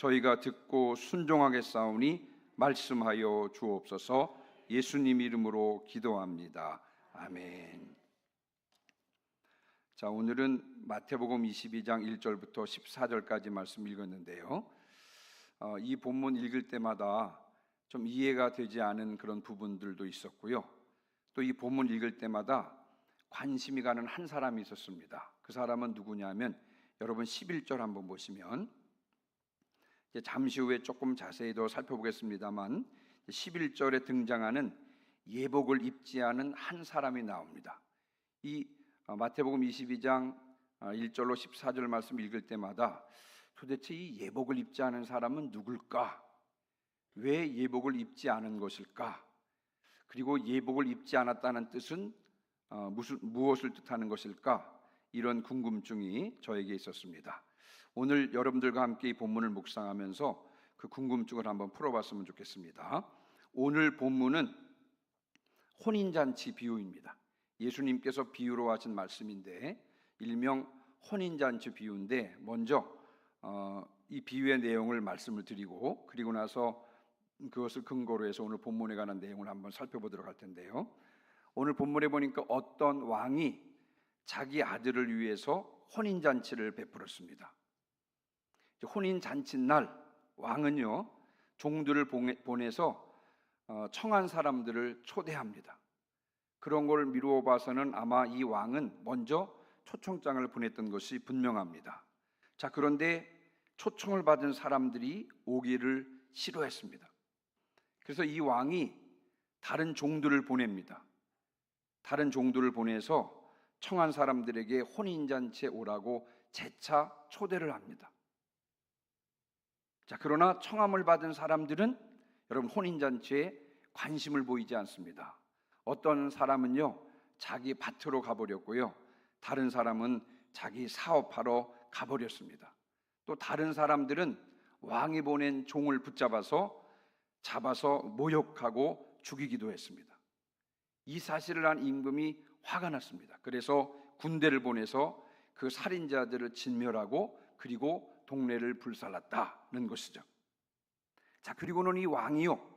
저희가 듣고 순종하게 싸우니 말씀하여 주옵소서 예수님 이름으로 기도합니다. 아멘. 자, 오늘은 마태복음 22장 1절부터 14절까지 말씀 읽었는데요. 어, 이 본문 읽을 때마다 좀 이해가 되지 않은 그런 부분들도 있었고요. 또 이 본문 읽을 때마다 관심이 가는 한 사람이 있었습니다. 그 사람은 누구냐면 여러분 11절 한번 보시면 잠시 후에 조금 자세히 더 살펴보겠습니다만 11절에 등장하는 예복을 입지 않은 한 사람이 나옵니다. 이 어, 마태복음 22장 1절로 14절 말씀 읽을 때마다 도대체 이 예복을 입지 않은 사람은 누굴까? 왜 예복을 입지 않은 것일까? 그리고 예복을 입지 않았다는 뜻은 어, 무슨 무엇을 뜻하는 것일까? 이런 궁금증이 저에게 있었습니다. 오늘 여러분들과 함께 이 본문을 묵상하면서 그 궁금증을 한번 풀어봤으면 좋겠습니다. 오늘 본문은 혼인잔치 비유입니다. 예수님께서 비유로 하신 말씀인데 일명 혼인잔치 비유인데 먼저 어, 이 비유의 내용을 말씀을 드리고 그리고 나서 그것을 근거로 해서 오늘 본문에 관한 내용을 한번 살펴보도록 할 텐데요. 오늘 본문에 보니까 어떤 왕이 자기 아들을 위해서 혼인 잔치를 베풀었습니다. 혼인 잔치 날 왕은요 종들을 보내서 어, 청한 사람들을 초대합니다. 그런 걸 미루어 봐서는 아마 이 왕은 먼저 초청장을 보냈던 것이 분명합니다. 자, 그런데 초청을 받은 사람들이 오기를 싫어했습니다. 그래서 이 왕이 다른 종들을 보냅니다. 다른 종들을 보내서 청한 사람들에게 혼인잔치에 오라고 재차 초대를 합니다. 자, 그러나 청함을 받은 사람들은 여러분 혼인잔치에 관심을 보이지 않습니다. 어떤 사람은요, 자기 밭으로 가버렸고요. 다른 사람은 자기 사업하러 가버렸습니다. 또 다른 사람들은 왕이 보낸 종을 붙잡아서 잡아서 모욕하고 죽이기도 했습니다. 이 사실을 한 임금이 화가 났습니다. 그래서 군대를 보내서 그 살인자들을 진멸하고 그리고 동네를 불살랐다는 것이죠. 자, 그리고는 이 왕이요.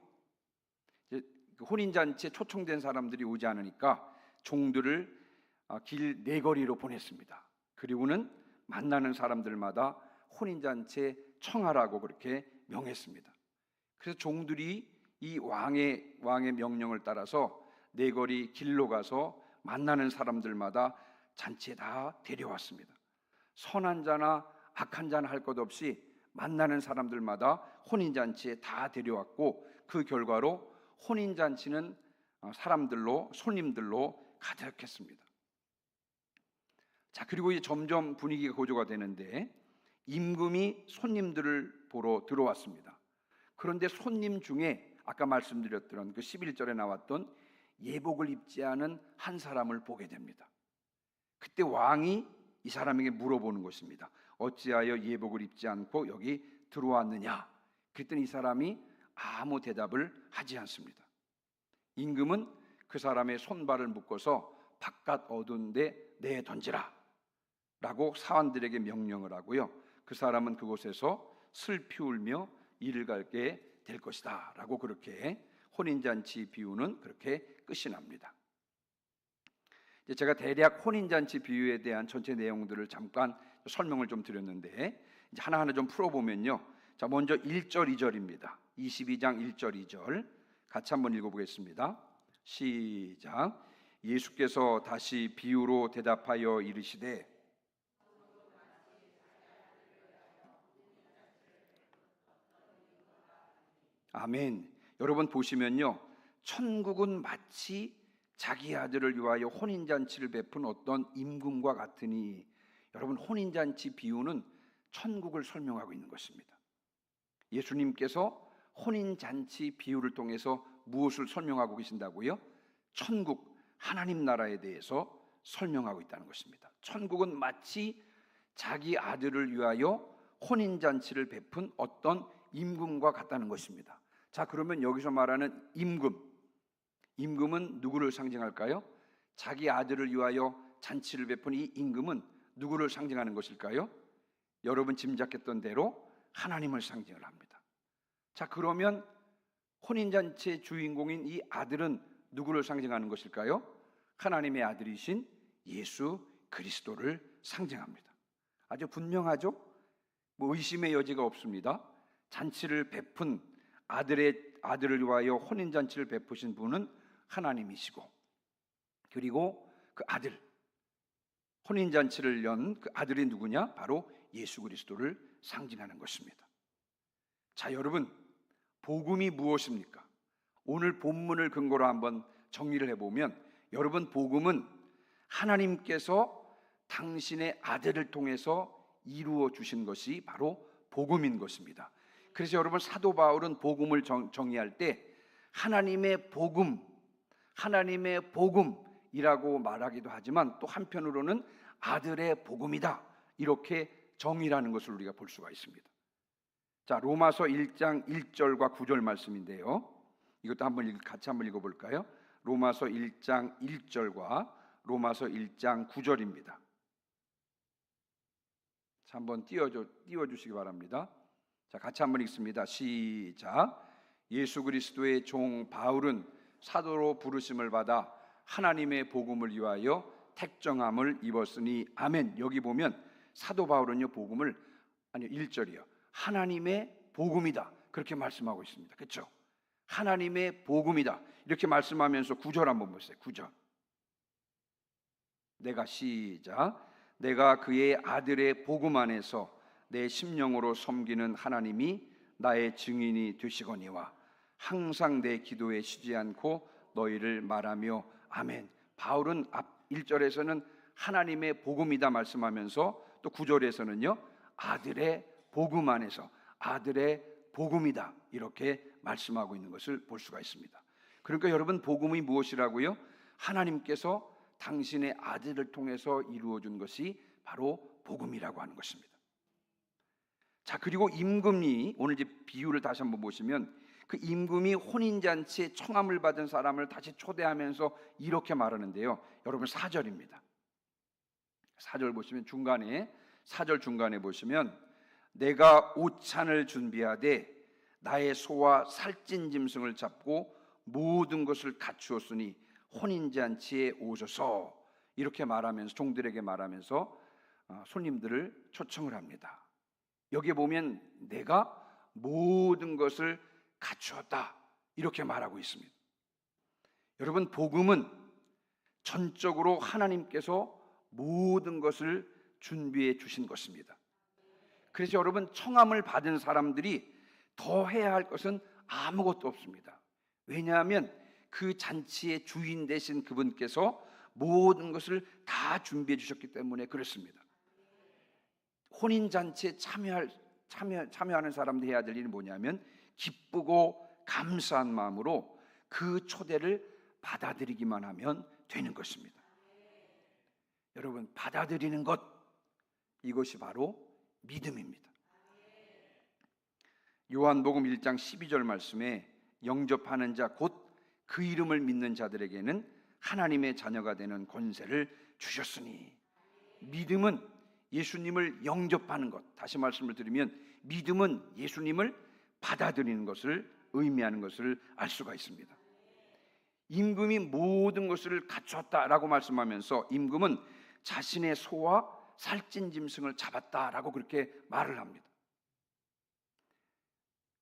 그 혼인잔치에 초청된 사람들이 오지 않으니까 종들을 아, 길 네거리로 보냈습니다. 그리고는 만나는 사람들마다 혼인잔치에 청하라고 그렇게 명했습니다. 그래서 종들이 이 왕의 왕의 명령을 따라서 네거리 길로 가서 만나는 사람들마다 잔치에 다 데려왔습니다. 선한 자나 악한 자나 할것 없이 만나는 사람들마다 혼인 잔치에 다 데려왔고 그 결과로 혼인 잔치는 어, 사람들로 손님들로 가득했습니다. 자 그리고 이제 점점 분위기가 고조가 되는데 임금이 손님들을 보러 들어왔습니다. 그런데 손님 중에 아까 말씀드렸던 그 11절에 나왔던 예복을 입지 않은 한 사람을 보게 됩니다. 그때 왕이 이 사람에게 물어보는 것입니다. 어찌하여 예복을 입지 않고 여기 들어왔느냐? 그랬더니 이 사람이 아무 대답을 하지 않습니다. 임금은 그 사람의 손발을 묶어서 바깥 어두운 데 내 던지라 라고 사원들에게 명령을 하고요. 그 사람은 그곳에서 슬피 울며 이를 갈게 될 것이다 라고 그렇게 혼인잔치 비유는 그렇게 끝이 납니다. 제가 대략 혼인잔치 비유에 대한 전체 내용들을 잠깐 설명을 좀 드렸는데 하나하나 좀 풀어보면요. 자, 먼저 1절, 2절입니다. 22장 1절, 2절 같이 한번 읽어보겠습니다. 시작. 예수께서 다시 비유로 대답하여 이르시되 아멘. 여러분 보시면요. 천국은 마치 자기 아들을 위하여 혼인잔치를 베푼 어떤 임금과 같으니 여러분 혼인잔치 비유는 천국을 설명하고 있는 것입니다. 예수님께서 혼인잔치 비유를 통해서 무엇을 설명하고 계신다고요? 천국, 하나님 나라에 대해서 설명하고 있다는 것입니다. 천국은 마치 자기 아들을 위하여 혼인잔치를 베푼 어떤 임금과 같다는 것입니다. 자, 그러면 여기서 말하는 임금. 임금은 누구를 상징할까요? 자기 아들을 위하여 잔치를 베푼 이 임금은 누구를 상징하는 것일까요? 여러분 짐작했던 대로 하나님을 상징을 합니다. 자, 그러면 혼인잔치의 주인공인 이 아들은 누구를 상징하는 것일까요? 하나님의 아들이신 예수 그리스도를 상징합니다. 아주 분명하죠? 뭐 의심의 여지가 없습니다. 잔치를 베푼 아들의 아들을 위하여 혼인 잔치를 베푸신 분은 하나님이시고 그리고 그 아들 혼인 잔치를 연 그 아들이 누구냐? 바로 예수 그리스도를 상징하는 것입니다. 자, 여러분 복음이 무엇입니까? 오늘 본문을 근거로 한번 정리를 해 보면 여러분 복음은 하나님께서 당신의 아들을 통해서 이루어 주신 것이 바로 복음인 것입니다. 그래서 여러분 사도 바울은 복음을 정, 정의할 때 하나님의 복음, 하나님의 복음 이라고 말하기도 하지만 또 한편으로는 아들의 복음이다. 이렇게 정의라는 것을 우리가 볼 수가 있습니다. 자, 로마서 1장 1절과 9절 말씀인데요. 이것도 한번 같이 한번 읽어 볼까요? 로마서 1장 1절과 로마서 1장 9절입니다. 자, 한번 띄워줘, 띄워 주시기 바랍니다. 자, 같이 한번 읽습니다. 시작. 예수 그리스도의 종 바울은 사도로 부르심을 받아 하나님의 복음을 위하여 택정함을 입었으니 아멘. 여기 보면 사도 바울은요 복음을 아니요 1절이요. 하나님의 복음이다. 그렇게 말씀하고 있습니다. 그렇죠? 하나님의 복음이다. 이렇게 말씀하면서 구절 한번 보세요. 구절. 내가 시작. 내가 그의 아들의 복음 안에서 내 심령으로 섬기는 하나님이 나의 증인이 되시거니와 항상 내 기도에 쉬지 않고 너희를 말하며 아멘. 바울은 앞 1절에서는 하나님의 복음이다 말씀하면서 또 9절에서는요. 아들의 복음 안에서 아들의 복음이다 이렇게 말씀하고 있는 것을 볼 수가 있습니다. 그러니까 여러분 복음이 무엇이라고요? 하나님께서 당신의 아들을 통해서 이루어 준 것이 바로 복음이라고 하는 것입니다. 자, 그리고 임금이 오늘 이제 비유를 다시 한번 보시면 그 임금이 혼인 잔치에 청함을 받은 사람을 다시 초대하면서 이렇게 말하는데요. 여러분 4절입니다. 4절 보시면 중간에 4절 중간에 보시면 내가 오찬을 준비하되 나의 소와 살찐 짐승을 잡고 모든 것을 갖추었으니 혼인잔치에 오셔서 이렇게 말하면서 종들에게 말하면서 어, 손님들을 초청을 합니다. 여기에 보면 내가 모든 것을 갖추었다 이렇게 말하고 있습니다. 여러분 복음은 전적으로 하나님께서 모든 것을 준비해 주신 것입니다. 그래서 여러분 청함을 받은 사람들이 더 해야 할 것은 아무것도 없습니다. 왜냐하면 그 잔치의 주인 되신 그분께서 모든 것을 다 준비해 주셨기 때문에 그렇습니다. 혼인 잔치에 참여할 참여 참여하는 사람들이 해야 될 일이 뭐냐면 기쁘고 감사한 마음으로 그 초대를 받아들이기만 하면 되는 것입니다. 여러분 받아들이는 것 이것이 바로 믿음입니다. 요한복음 1장 12절 말씀에 영접하는 자 곧 그 이름을 믿는 자들에게는 하나님의 자녀가 되는 권세를 주셨으니 믿음은 예수님을 영접하는 것. 다시 말씀을 드리면 믿음은 예수님을 받아들이는 것을 의미하는 것을 알 수가 있습니다. 임금이 모든 것을 갖췄다라고 말씀하면서 임금은 자신의 소와 살찐 짐승을 잡았다라고 그렇게 말을 합니다.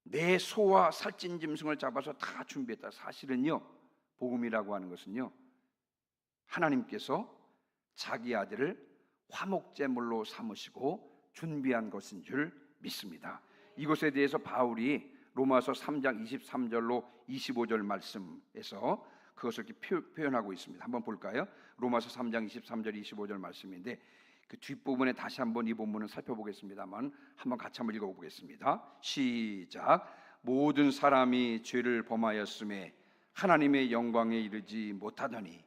내 소와 살찐 짐승을 잡아서 다 준비했다. 사실은요, 복음이라고 하는 것은요, 하나님께서 자기 아들을 화목제물로 삼으시고 준비한 것인 줄 믿습니다. 이것에 대해서 바울이 로마서 3장 23절로 25절 말씀에서 그것을 이렇게 표현하고 있습니다. 한번 볼까요? 로마서 3장 23절 25절 말씀인데 그 뒷부분에 다시 한번 이 본문을 살펴보겠습니다만 한번 같이 한번 읽어보겠습니다. 시작. 모든 사람이 죄를 범하였음에 하나님의 영광에 이르지 못하더니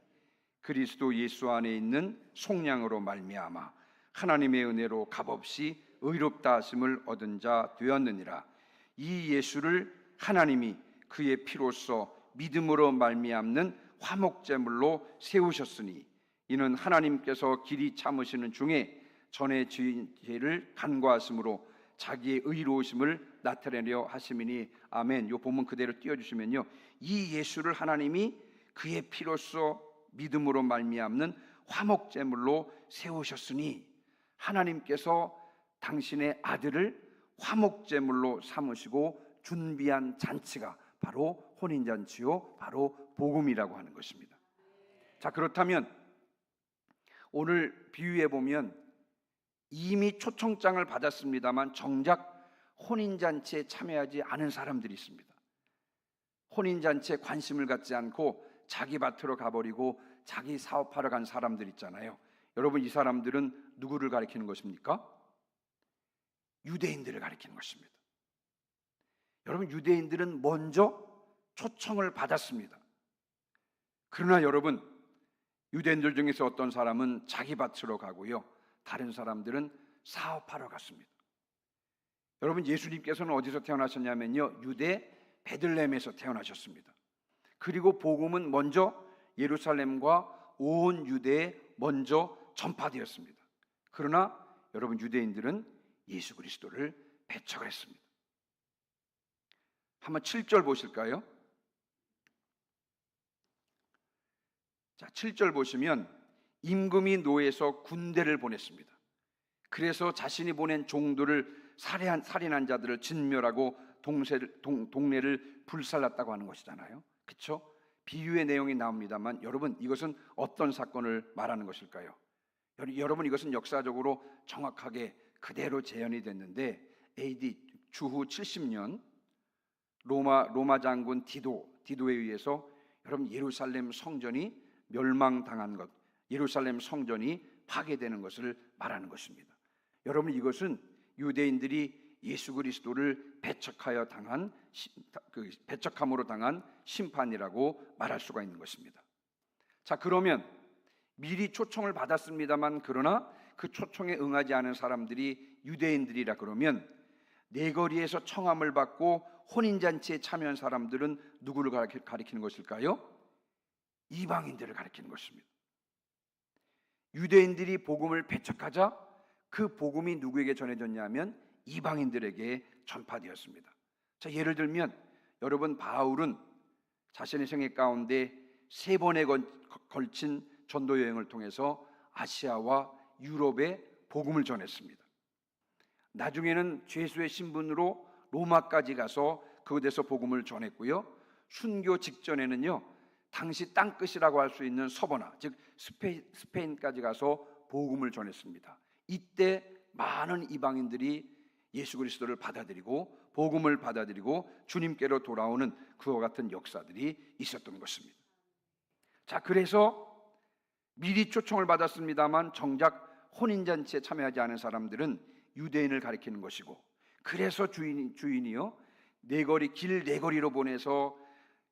그리스도 예수 안에 있는 속량으로 말미암아 하나님의 은혜로 값없이 의롭다 하심을 얻은 자 되었느니라. 이 예수를 하나님이 그의 피로써 믿음으로 말미암는 화목제물로 세우셨으니 이는 하나님께서 길이 참으시는 중에 전에 죄를 간과하심으로 자기의 의로우심을 나타내려 하심이니 아멘. 요 본문 그대로 띄워 주시면요. 이 예수를 하나님이 그의 피로써 믿음으로 말미암는 화목제물로 세우셨으니 하나님께서 당신의 아들을 화목제물로 삼으시고 준비한 잔치가 바로 혼인잔치요, 바로 복음이라고 하는 것입니다. 자, 그렇다면 오늘 비유해 보면 이미 초청장을 받았습니다만 정작 혼인잔치에 참여하지 않은 사람들이 있습니다. 혼인잔치에 관심을 갖지 않고 자기 밭으로 가버리고 자기 사업하러 간 사람들 있잖아요. 여러분 이 사람들은 누구를 가리키는 것입니까? 유대인들을 가리키는 것입니다. 여러분 유대인들은 먼저 초청을 받았습니다. 그러나 여러분 유대인들 중에서 어떤 사람은 자기 밭으로 가고요. 다른 사람들은 사업하러 갔습니다. 여러분 예수님께서는 어디서 태어나셨냐면요. 유대 베들레헴에서 태어나셨습니다. 그리고 복음은 먼저 예루살렘과 온 유대에 먼저 전파되었습니다. 그러나 여러분 유대인들은 예수 그리스도를 배척을 했습니다. 한번 7절 보실까요? 자, 7절 보시면 임금이 노예에서 군대를 보냈습니다. 그래서 자신이 보낸 종들을 살해한 살인한 자들을 진멸하고 동세를, 동, 동네를 불살랐다고 하는 것이잖아요. 그렇죠? 비유의 내용이 나옵니다만 여러분 이것은 어떤 사건을 말하는 것일까요? 여러분 이것은 역사적으로 정확하게 그대로 재현이 됐는데 AD 주후 70년 로마 로마 장군 디도 디도에 의해서 여러분 예루살렘 성전이 멸망당한 것, 예루살렘 성전이 파괴되는 것을 말하는 것입니다. 여러분 이것은 유대인들이 예수 그리스도를 배척하여 당한 그 배척함으로 당한 심판이라고 말할 수가 있는 것입니다. 자, 그러면 미리 초청을 받았습니다만 그러나 그 초청에 응하지 않은 사람들이 유대인들이라 그러면 내거리에서 청함을 받고 혼인 잔치에 참여한 사람들은 누구를 가리키는 것일까요? 이방인들을 가리키는 것입니다. 유대인들이 복음을 배척하자 그 복음이 누구에게 전해졌냐면 이방인들에게 전파되었습니다. 자, 예를 들면 여러분 바울은 자신의 생애 가운데 세 번에 걸친 전도 여행을 통해서 아시아와 유럽에 복음을 전했습니다. 나중에는 죄수의 신분으로 로마까지 가서 그곳에서 복음을 전했고요. 순교 직전에는요. 당시 땅끝이라고 할 수 있는 서버나 즉 스페인, 스페인 까지 가서 복음을 전했습니다. 이때 많은 이방인들이 예수 그리스도를 받아들이고 복음을 받아들이고 주님께로 돌아오는 그와 같은 역사들이 있었던 것입니다. 자, 그래서 미리 초청을 받았습니다만 정작 혼인잔치에 참여하지 않은 사람들은 유대인을 가리키는 것이고 그래서 주인, 주인이요 네거리 길 네거리로 보내서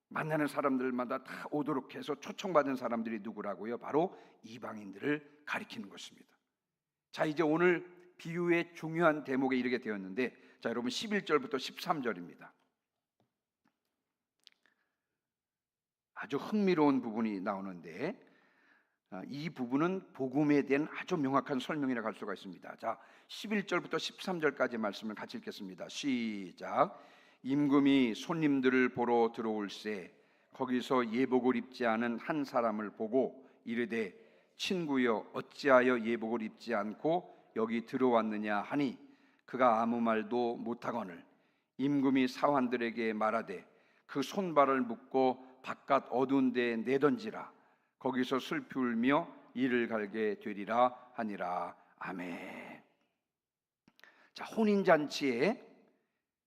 만나는 사람들마다 다 오도록 해서 초청받은 사람들이 누구라고요? 바로 이방인들을 가리키는 것입니다. 자, 이제 오늘 비유의 중요한 대목에 이르게 되었는데 자, 여러분 11절부터 13절입니다. 아주 흥미로운 부분이 나오는데 아, 이 부분은 복음에 대한 아주 명확한 설명이라고 할 수가 있습니다. 자, 11절부터 13절까지 말씀을 같이 읽겠습니다. 시작. 임금이 손님들을 보러 들어올세 거기서 예복을 입지 않은 한 사람을 보고 이르되 친구여 어찌하여 예복을 입지 않고 여기 들어왔느냐 하니 그가 아무 말도 못하거늘 임금이 사환들에게 말하되 그 손발을 묶고 바깥 어두운 데에 내던지라 거기서 슬피 울며 이를 갈게 되리라 하니라 아멘. 자 혼인 잔치에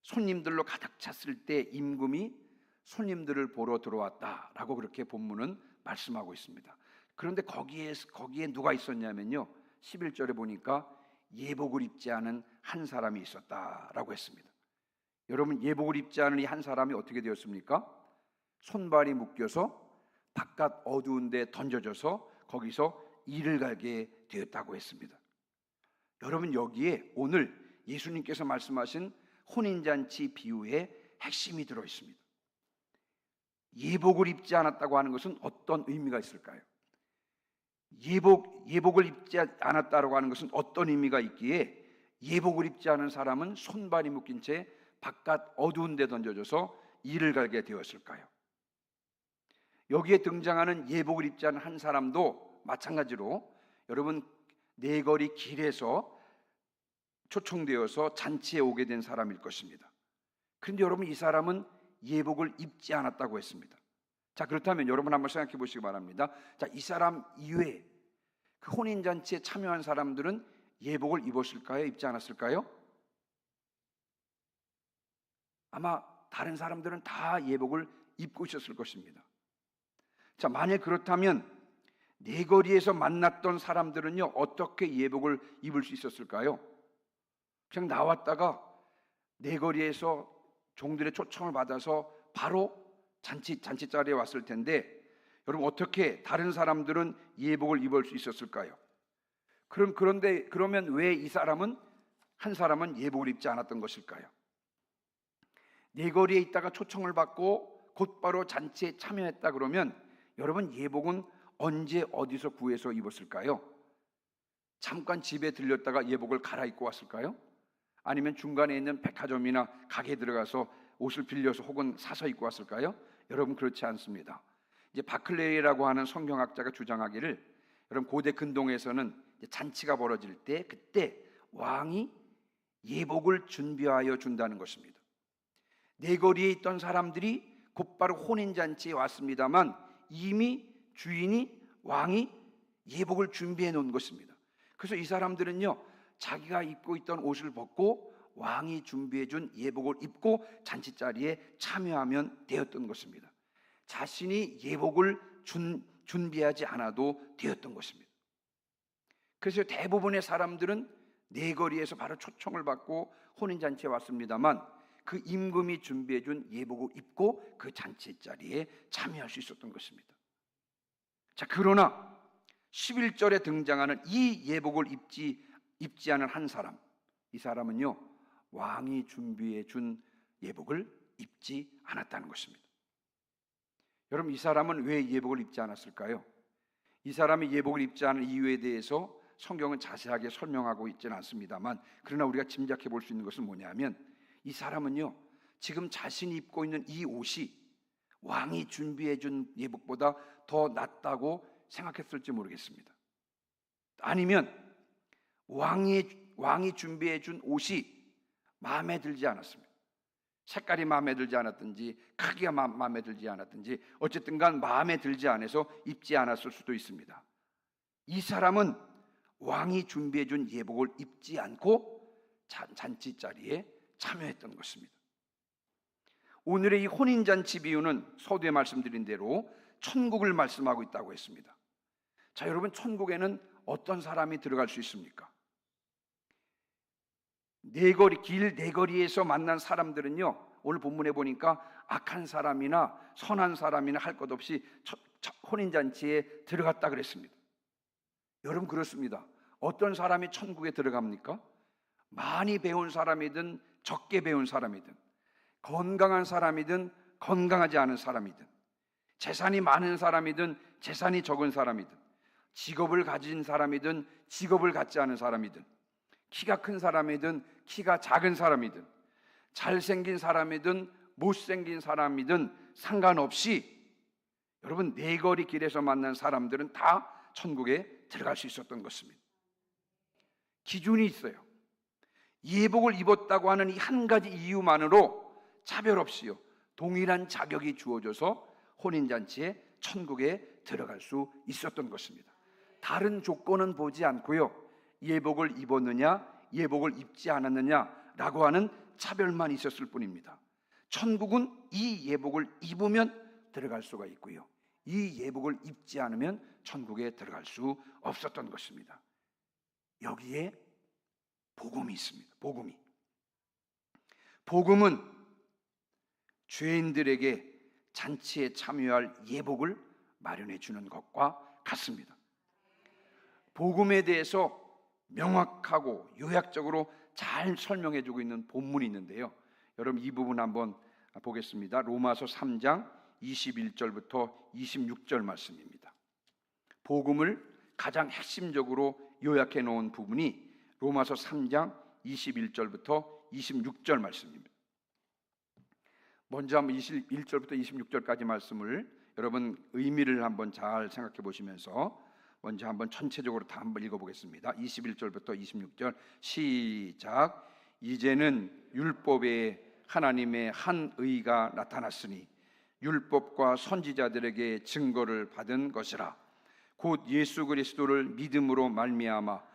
손님들로 가득 찼을 때 임금이 손님들을 보러 들어왔다라고 그렇게 본문은 말씀하고 있습니다. 그런데 거기에 거기에 누가 있었냐면요. 11절에 보니까 예복을 입지 않은 한 사람이 있었다라고 했습니다. 여러분 예복을 입지 않은 이 한 사람이 어떻게 되었습니까? 손발이 묶여서 바깥 어두운 데 던져져서 거기서 이를 갈게 되었다고 했습니다. 여러분 여기에 오늘 예수님께서 말씀하신 혼인잔치 비유의 핵심이 들어 있습니다. 예복을 입지 않았다고 하는 것은 어떤 의미가 있을까요? 예복 예복을 입지 않았다라고 하는 것은 어떤 의미가 있기에 예복을 입지 않은 사람은 손발이 묶인 채 바깥 어두운 데 던져져서 이를 갈게 되었을까요? 여기에 등장하는 예복을 입지 않은 한 사람도 마찬가지로 여러분 네거리 길에서 초청되어서 잔치에 오게 된 사람일 것입니다. 그런데 여러분 이 사람은 예복을 입지 않았다고 했습니다. 자 그렇다면 여러분 한번 생각해 보시기 바랍니다. 자이 사람 이외에 그 혼인 잔치에 참여한 사람들은 예복을 입었을까요? 입지 않았을까요? 아마 다른 사람들은 다 예복을 입고 있었을 것입니다. 자, 만약 그렇다면 네거리에서 만났던 사람들은요, 어떻게 예복을 입을 수 있었을까요? 그냥 나왔다가 네거리에서 종들의 초청을 받아서 바로 잔치, 잔치 자리에 왔을 텐데, 여러분 어떻게 다른 사람들은 예복을 입을 수 있었을까요? 그럼 그런데 그러면 왜 이 사람은 한 사람은 예복을 입지 않았던 것일까요? 네거리에 있다가 초청을 받고 곧바로 잔치에 참여했다 그러면 여러분 예복은 언제 어디서 구해서 입었을까요? 잠깐 집에 들렸다가 예복을 갈아입고 왔을까요? 아니면 중간에 있는 백화점이나 가게에 들어가서 옷을 빌려서 혹은 사서 입고 왔을까요? 여러분 그렇지 않습니다. 이제 바클레리라고 하는 성경학자가 주장하기를 여러분 고대 근동에서는 잔치가 벌어질 때 그때 왕이 예복을 준비하여 준다는 것입니다. 내거리에 있던 사람들이 곧바로 혼인 잔치에 왔습니다만 이미 주인이 왕이 예복을 준비해 놓은 것입니다. 그래서 이 사람들은요 자기가 입고 있던 옷을 벗고 왕이 준비해 준 예복을 입고 잔치 자리에 참여하면 되었던 것입니다. 자신이 예복을 준, 준비하지 않아도 되었던 것입니다. 그래서 대부분의 사람들은 내거리에서 바로 초청을 받고 혼인 잔치에 왔습니다만 그 임금이 준비해 준 예복을 입고 그 잔치 자리에 참여할 수 있었던 것입니다. 자, 그러나 11절에 등장하는 이 예복을 입지 입지 않은 한 사람. 이 사람은요. 왕이 준비해 준 예복을 입지 않았다는 것입니다. 여러분 이 사람은 왜 예복을 입지 않았을까요? 이 사람이 예복을 입지 않은 이유에 대해서 성경은 자세하게 설명하고 있지는 않습니다만 그러나 우리가 짐작해 볼 수 있는 것은 뭐냐면 이 사람은요 지금 자신이 입고 있는 이 옷이 왕이 준비해 준 예복보다 더 낫다고 생각했을지 모르겠습니다. 아니면 왕이 왕이 준비해 준 옷이 마음에 들지 않았습니다. 색깔이 마음에 들지 않았든지 크기가 마음에 들지 않았든지 어쨌든 간 마음에 들지 않아서 입지 않았을 수도 있습니다. 이 사람은 왕이 준비해 준 예복을 입지 않고 잔치 자리에 참여했던 것입니다. 오늘의 이 혼인 잔치 비유는 서두에 말씀드린 대로 천국을 말씀하고 있다고 했습니다. 자, 여러분 천국에는 어떤 사람이 들어갈 수 있습니까? 네거리 길 네거리에서 만난 사람들은요. 오늘 본문에 보니까 악한 사람이나 선한 사람이나 할 것 없이 혼인 잔치에 들어갔다 그랬습니다. 여러분 그렇습니다. 어떤 사람이 천국에 들어갑니까? 많이 배운 사람이든 적게 배운 사람이든 건강한 사람이든 건강하지 않은 사람이든 재산이 많은 사람이든 재산이 적은 사람이든 직업을 가진 사람이든 직업을 갖지 않은 사람이든 키가 큰 사람이든 키가 작은 사람이든 잘생긴 사람이든 못생긴 사람이든 상관없이 여러분 네거리 길에서 만난 사람들은 다 천국에 들어갈 수 있었던 것입니다. 기준이 있어요. 예복을 입었다고 하는 이 한 가지 이유만으로 차별 없이요. 동일한 자격이 주어져서 혼인잔치에 천국에 들어갈 수 있었던 것입니다. 다른 조건은 보지 않고요. 예복을 입었느냐, 예복을 입지 않았느냐라고 하는 차별만 있었을 뿐입니다. 천국은 이 예복을 입으면 들어갈 수가 있고요. 이 예복을 입지 않으면 천국에 들어갈 수 없었던 것입니다. 여기에 복음이 있습니다. 복음이. 복음은 죄인들에게 잔치에 참여할 예복을 마련해 주는 것과 같습니다. 복음에 대해서 명확하고 요약적으로 잘 설명해 주고 있는 본문이 있는데요. 여러분 이 부분 한번 보겠습니다. 로마서 3장 21절부터 26절 말씀입니다. 복음을 가장 핵심적으로 요약해 놓은 부분이 로마서 3장 21절부터 26절 말씀입니다. 먼저 한번 21절부터 26절까지 말씀을 여러분 의미를 한번 잘 생각해 보시면서 먼저 한번 전체적으로 다 한번 읽어 보겠습니다. 21절부터 26절 시작 이제는 율법에 하나님의 한 의가 나타났으니 율법과 선지자들에게 증거를 받은 것이라 곧 예수 그리스도를 믿음으로 말미암아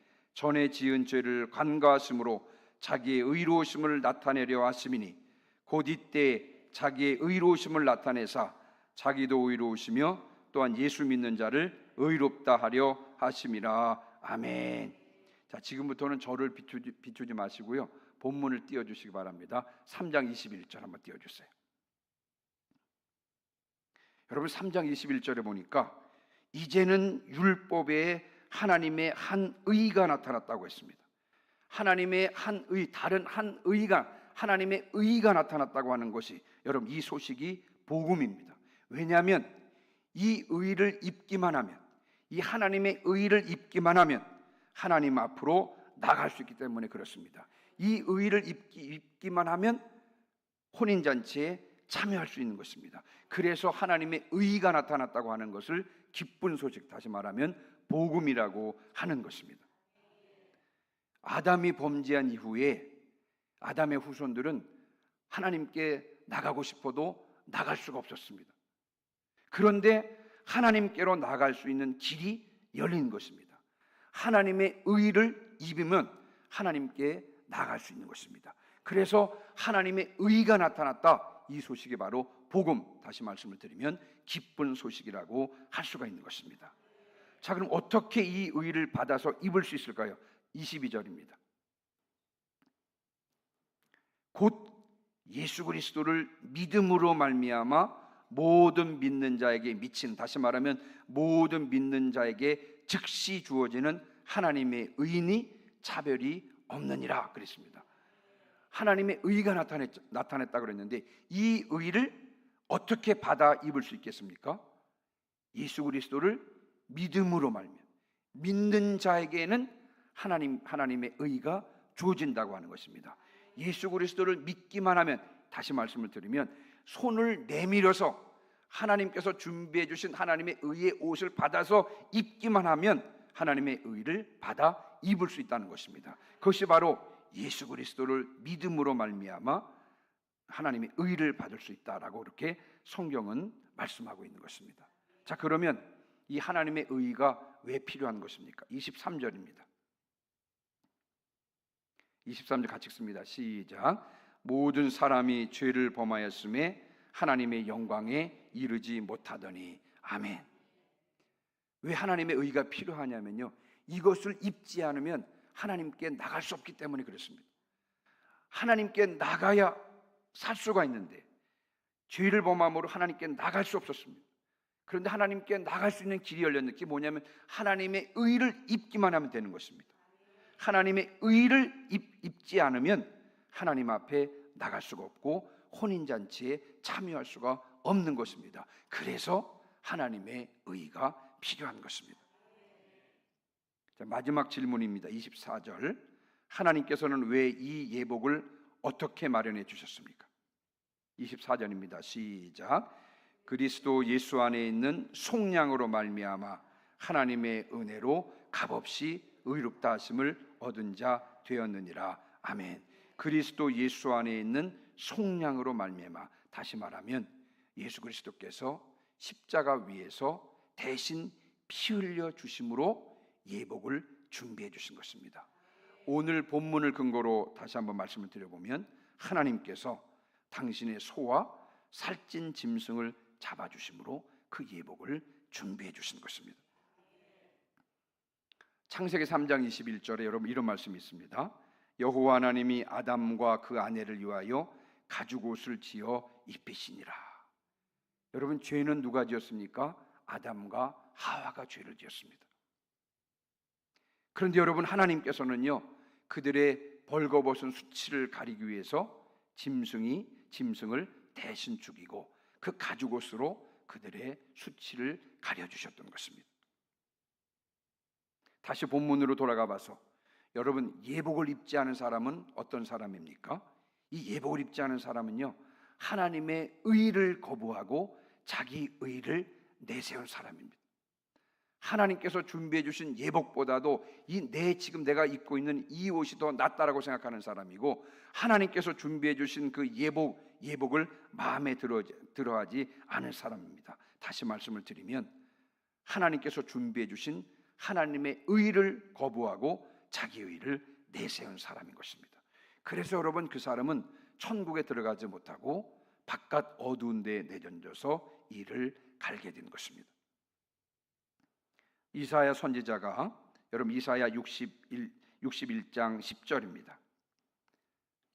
전에 지은 죄를 간과하심으로 자기의 의로우심을 나타내려 하심이니 곧 이때 자기의 의로우심을 나타내사 자기도 의로우시며 또한 예수 믿는 자를 의롭다 하려 하심이라 아멘. 자 지금부터는 저를 비추지, 비추지 마시고요 본문을 띄워주시기 바랍니다. 3장 21절 한번 띄워주세요. 여러분 3장 21절에 보니까 이제는 율법에 하나님의 한 의가 나타났다고 했습니다. 하나님의 한 의, 다른 한 의가 하나님의 의가 나타났다고 하는 것이 여러분 이 소식이 복음입니다. 왜냐하면 이 의를 입기만 하면 이 하나님의 의를 입기만 하면 하나님 앞으로 나갈 수 있기 때문에 그렇습니다. 이 의를 입기, 입기만 하면 혼인 잔치에 참여할 수 있는 것입니다. 그래서 하나님의 의가 나타났다고 하는 것을 기쁜 소식 다시 말하면 복음이라고 하는 것입니다. 아담이 범죄한 이후에 아담의 후손들은 하나님께 나가고 싶어도 나갈 수가 없었습니다. 그런데 하나님께로 나갈 수 있는 길이 열린 것입니다. 하나님의 의를 입으면 하나님께 나갈 수 있는 것입니다. 그래서 하나님의 의가 나타났다. 이 소식이 바로 복음, 다시 말씀을 드리면 기쁜 소식이라고 할 수가 있는 것입니다. 자, 그럼 어떻게 이 의를 받아서 입을 수 있을까요? 22절입니다. 곧 예수 그리스도를 믿음으로 말미암아 모든 믿는 자에게 미친 다시 말하면 모든 믿는 자에게 즉시 주어지는 하나님의 의인이 차별이 없느니라 그랬습니다. 하나님의 의가 나타냈, 나타냈다 그랬는데 이 의를 어떻게 받아 입을 수 있겠습니까? 예수 그리스도를 믿음으로 말면 믿는 자에게는 하나님 하나님의 의가 주어진다고 하는 것입니다. 예수 그리스도를 믿기만 하면 다시 말씀을 드리면 손을 내밀어서 하나님께서 준비해 주신 하나님의 의의 옷을 받아서 입기만 하면 하나님의 의를 받아 입을 수 있다는 것입니다. 그것이 바로 예수 그리스도를 믿음으로 말미암아 하나님의 의를 받을 수 있다라고 이렇게 성경은 말씀하고 있는 것입니다. 자, 그러면 이 하나님의 의가 왜 필요한 것입니까? 23절입니다. 23절 같이 읽습니다. 시작. 모든 사람이 죄를 범하였음에 하나님의 영광에 이르지 못하더니 아멘. 왜 하나님의 의가 필요하냐면요. 이것을 입지 않으면 하나님께 나갈 수 없기 때문에 그렇습니다. 하나님께 나가야 살 수가 있는데 죄를 범함으로 하나님께 나갈 수 없었습니다. 그런데 하나님께 나갈 수 있는 길이 열렸는 게 뭐냐면 하나님의 의를 입기만 하면 되는 것입니다. 하나님의 의를 입, 입지 않으면 하나님 앞에 나갈 수가 없고 혼인잔치에 참여할 수가 없는 것입니다. 그래서 하나님의 의가 필요한 것입니다. 자, 마지막 질문입니다. 24절. 하나님께서는 왜 이 예복을 어떻게 마련해 주셨습니까? 24절입니다. 시작. 그리스도 예수 안에 있는 속량으로 말미암아 하나님의 은혜로 값없이 의롭다 하심을 얻은 자 되었느니라. 아멘. 그리스도 예수 안에 있는 속량으로 말미암아 다시 말하면 예수 그리스도께서 십자가 위에서 대신 피 흘려 주심으로 예복을 준비해 주신 것입니다. 오늘 본문을 근거로 다시 한번 말씀을 드려보면 하나님께서 당신의 소와 살찐 짐승을 잡아 주심으로 그 예복을 준비해 주신 것입니다. 창세기 3장 21절에 여러분 이런 말씀이 있습니다. 여호와 하나님이 아담과 그 아내를 위하여 가죽 옷을 지어 입히시니라. 여러분 죄는 누가 지었습니까? 아담과 하와가 죄를 지었습니다. 그런데 여러분 하나님께서는요 그들의 벌거벗은 수치를 가리기 위해서 짐승이 짐승을 대신 죽이고 그 가죽 옷으로 그들의 수치를 가려 주셨던 것입니다. 다시 본문으로 돌아가 봐서 여러분 예복을 입지 않은 사람은 어떤 사람입니까? 이 예복을 입지 않은 사람은요 하나님의 의를 거부하고 자기 의를 내세운 사람입니다. 하나님께서 준비해 주신 예복보다도 이 내 지금 내가 입고 있는 이 옷이 더 낫다라고 생각하는 사람이고 하나님께서 준비해 주신 그 예복 예복을 마음에 들어 들어하지 않을 사람입니다. 다시 말씀을 드리면 하나님께서 준비해 주신 하나님의 의를 거부하고 자기 의를 내세운 사람인 것입니다. 그래서 여러분 그 사람은 천국에 들어가지 못하고 바깥 어두운 데에 내던져서 이를 갈게 된 것입니다. 이사야 선지자가 여러분 이사야 61 61장 10절입니다.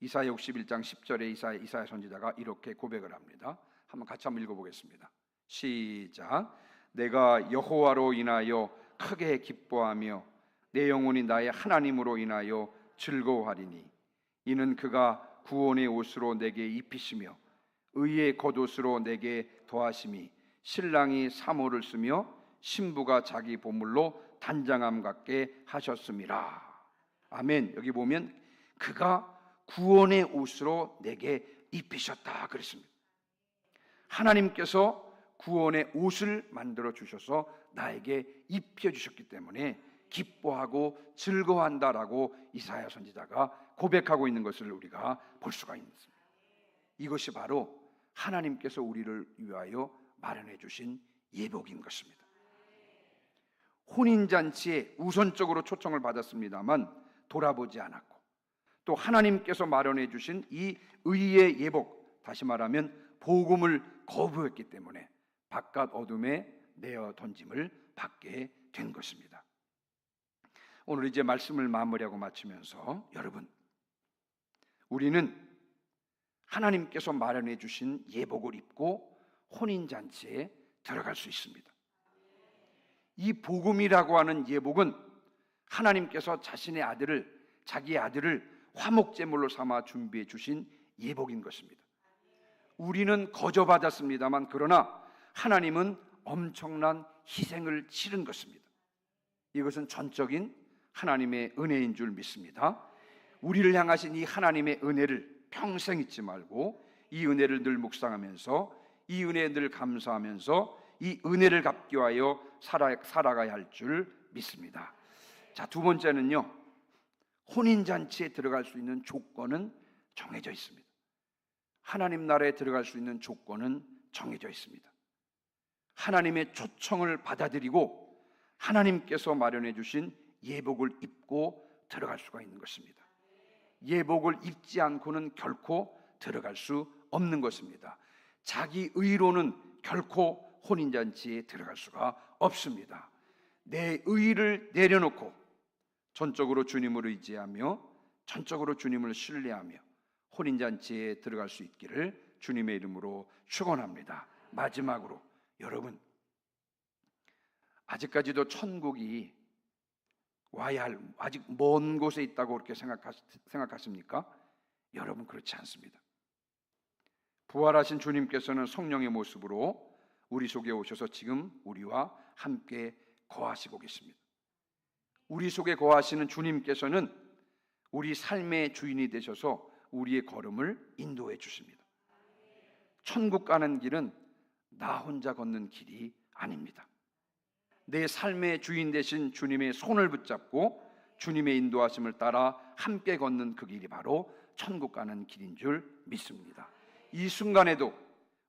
이사야 61장 10절에 이사야, 이사야 선지자가 이렇게 고백을 합니다. 한번 같이 한번 읽어보겠습니다. 시작. 내가 여호와로 인하여 크게 기뻐하며 내 영혼이 나의 하나님으로 인하여 즐거워하리니 이는 그가 구원의 옷으로 내게 입히시며 의의 겉옷으로 내게 더하심이 신랑이 사모를 쓰며 신부가 자기 보물로 단장함 같게 하셨음이라. 아멘. 여기 보면 그가 구원의 옷으로 내게 입히셨다 그랬습니다. 하나님께서 구원의 옷을 만들어 주셔서 나에게 입혀 주셨기 때문에 기뻐하고 즐거워한다라고 이사야 선지자가 고백하고 있는 것을 우리가 볼 수가 있습니다. 이것이 바로 하나님께서 우리를 위하여 마련해 주신 예복인 것입니다. 혼인 잔치에 우선적으로 초청을 받았습니다만 돌아보지 않았고 또 하나님께서 마련해 주신 이 의의 예복 다시 말하면 복음을 거부했기 때문에 바깥 어둠에 내어 던짐을 받게 된 것입니다. 오늘 이제 말씀을 마무리하고 마치면서 여러분 우리는 하나님께서 마련해 주신 예복을 입고 혼인 잔치에 들어갈 수 있습니다. 이 복음이라고 하는 예복은 하나님께서 자신의 아들을 자기 아들을 화목제물로 삼아 준비해 주신 예복인 것입니다. 우리는 거저 받았습니다만 그러나 하나님은 엄청난 희생을 치른 것입니다. 이것은 전적인 하나님의 은혜인 줄 믿습니다. 우리를 향하신 이 하나님의 은혜를 평생 잊지 말고 이 은혜를 늘 묵상하면서 이 은혜에 늘 감사하면서 이 은혜를 갚기 위하여 살아, 살아가야 할 줄 믿습니다. 자, 두 번째는요. 혼인 잔치에 들어갈 수 있는 조건은 정해져 있습니다. 하나님 나라에 들어갈 수 있는 조건은 정해져 있습니다. 하나님의 초청을 받아들이고 하나님께서 마련해 주신 예복을 입고 들어갈 수가 있는 것입니다. 예복을 입지 않고는 결코 들어갈 수 없는 것입니다. 자기 의로는 결코 혼인잔치에 들어갈 수가 없습니다. 내 의를 내려놓고 전적으로 주님을 의지하며 전적으로 주님을 신뢰하며 혼인잔치에 들어갈 수 있기를 주님의 이름으로 축원합니다. 마지막으로 여러분 아직까지도 천국이 와야 할 아직 먼 곳에 있다고 그렇게 생각하, 생각하십니까? 여러분 그렇지 않습니다. 부활하신 주님께서는 성령의 모습으로 우리 속에 오셔서 지금 우리와 함께 거하시고 계십니다. 우리 속에 거하시는 주님께서는 우리 삶의 주인이 되셔서 우리의 걸음을 인도해 주십니다. 천국 가는 길은 나 혼자 걷는 길이 아닙니다. 내 삶의 주인 되신 주님의 손을 붙잡고 주님의 인도하심을 따라 함께 걷는 그 길이 바로 천국 가는 길인 줄 믿습니다. 이 순간에도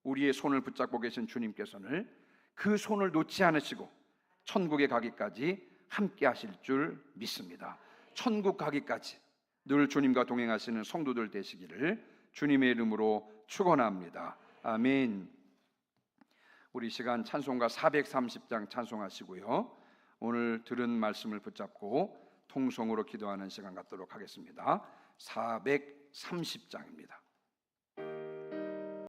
우리의 손을 붙잡고 계신 주님께서는 그 손을 놓지 않으시고 천국에 가기까지 함께 하실 줄 믿습니다. 천국 가기까지 늘 주님과 동행하시는 성도들 되시기를 주님의 이름으로 축원합니다. 아멘. 우리 시간 찬송가 430장 찬송하시고요. 오늘 들은 말씀을 붙잡고 통성으로 기도하는 시간 갖도록 하겠습니다. 430장입니다.